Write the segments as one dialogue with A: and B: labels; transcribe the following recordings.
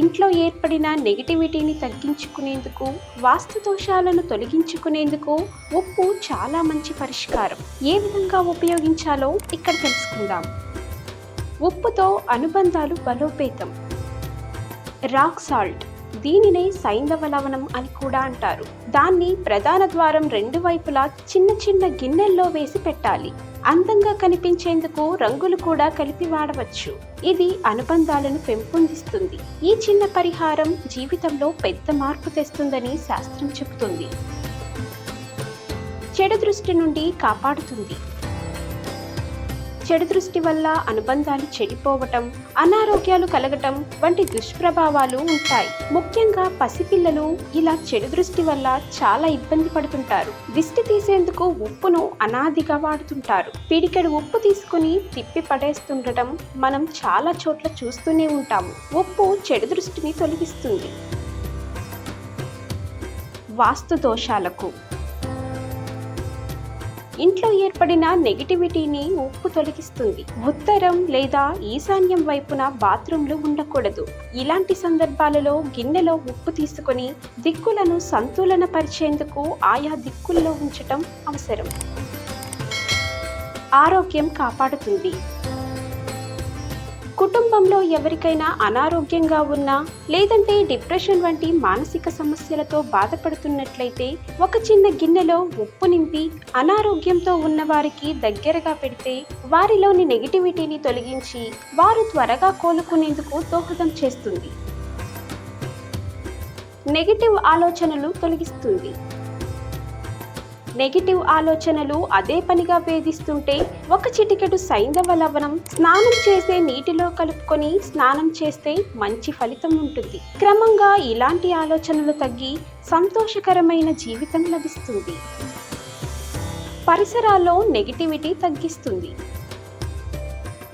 A: ఇంట్లో ఏర్పడిన నెగిటివిటీని తగ్గించుకునేందుకు వాస్తు దోషాలను తొలగించుకునేందుకు ఉప్పు చాలా మంచి పరిష్కారం. ఏ విధంగా ఉపయోగించాలో ఇక్కడ తెలుసుకుందాం. ఉప్పుతో అనుబంధాలు బలోపేతం. రాక్ సాల్ట్ దీనినే సైంధవ లవణం అని కూడా అంటారు. దాన్ని ప్రధాన ద్వారం రెండు వైపులా చిన్న చిన్న గిన్నెల్లో వేసి పెట్టాలి. అందంగా కనిపించేందుకు రంగులు కూడా కలిపి వాడవచ్చు. ఇది అనుబంధాలను పెంపొందిస్తుంది. ఈ చిన్న పరిహారం జీవితంలో పెద్ద మార్పు తెస్తుందని శాస్త్రం చెబుతుంది. చెడు దృష్టి నుండి కాపాడుతుంది. చెడు దృష్టి వల్ల అనుబంధాలు చెడిపోవటం అనారోగ్యాలు కలగటం వంటి దుష్ప్రభావాలు ఉంటాయి. ముఖ్యంగా పసిపిల్లలు ఇలా చెడు దృష్టి వల్ల చాలా ఇబ్బంది పడుతుంటారు. దిష్టి తీసేందుకు ఉప్పును అనాదిగా వాడుతుంటారు. పిడికెడు ఉప్పు తీసుకుని తిప్పి పడేస్తుండటం మనం చాలా చోట్ల చూస్తూనే ఉంటాము. ఉప్పు చెడు దృష్టిని తొలగిస్తుంది. వాస్తు దోషాలకు ఇంట్లో ఏర్పడిన నెగిటివిటీని ఉప్పు తొలగిస్తుంది. ఉత్తరం లేదా ఈశాన్యం వైపున బాత్రూంలు ఉండకూడదు. ఇలాంటి సందర్భాలలో గిన్నెలో ఉప్పు తీసుకొని దిక్కులను సంతులన పరిచేందుకు ఆయా దిక్కుల్లో ఉంచటం అవసరం. ఆరోగ్యం కాపాడుతుంది. కుటుంబంలో ఎవరికైనా అనారోగ్యంగా ఉన్నా లేదంటే డిప్రెషన్ వంటి మానసిక సమస్యలతో బాధపడుతున్నట్లయితే ఒక చిన్న గిన్నెలో ఉప్పు నింపి అనారోగ్యంతో ఉన్న వారికి దగ్గరగా పెడితే వారిలోని నెగిటివిటీని తొలగించి వారు త్వరగా కోలుకునేందుకు దోహదం చేస్తుంది. నెగిటివ్ ఆలోచనలు తొలగిస్తుంది. నెగిటివ్ ఆలోచనలు అదే పనిగా వేధిస్తుంటే ఒక చిటికెడు సైంధవ లవణం స్నానం చేసే నీటిలో కలుపుకొని స్నానం చేస్తే మంచి ఫలితం ఉంటుంది. క్రమంగా ఇలాంటి ఆలోచనలు తగ్గి సంతోషకరమైన జీవితం లభిస్తుంది. పరిసరాల్లో నెగిటివిటీ తగ్గిస్తుంది.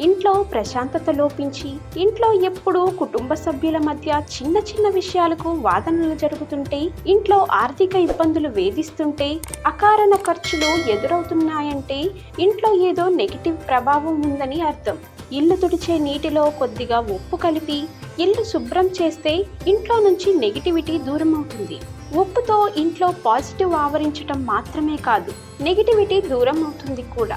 A: ఇంట్లో ప్రశాంతత లోపించి ఇంట్లో ఎప్పుడూ కుటుంబ సభ్యుల మధ్య చిన్న చిన్న విషయాలకు వాదనలు జరుగుతుంటే ఇంట్లో ఆర్థిక ఇబ్బందులు వేధిస్తుంటే అకారణ ఖర్చులు ఎదురవుతున్నాయంటే ఇంట్లో ఏదో నెగిటివ్ ప్రభావం ఉందని అర్థం. ఇల్లు తుడిచే నీటిలో కొద్దిగా ఉప్పు కలిపి ఇల్లు శుభ్రం చేస్తే ఇంట్లో నుంచి నెగిటివిటీ దూరం అవుతుంది ఉప్పుతో ఇంట్లో పాజిటివ్ ఆవరించటం మాత్రమే కాదు నెగిటివిటీ దూరం అవుతుంది కూడా.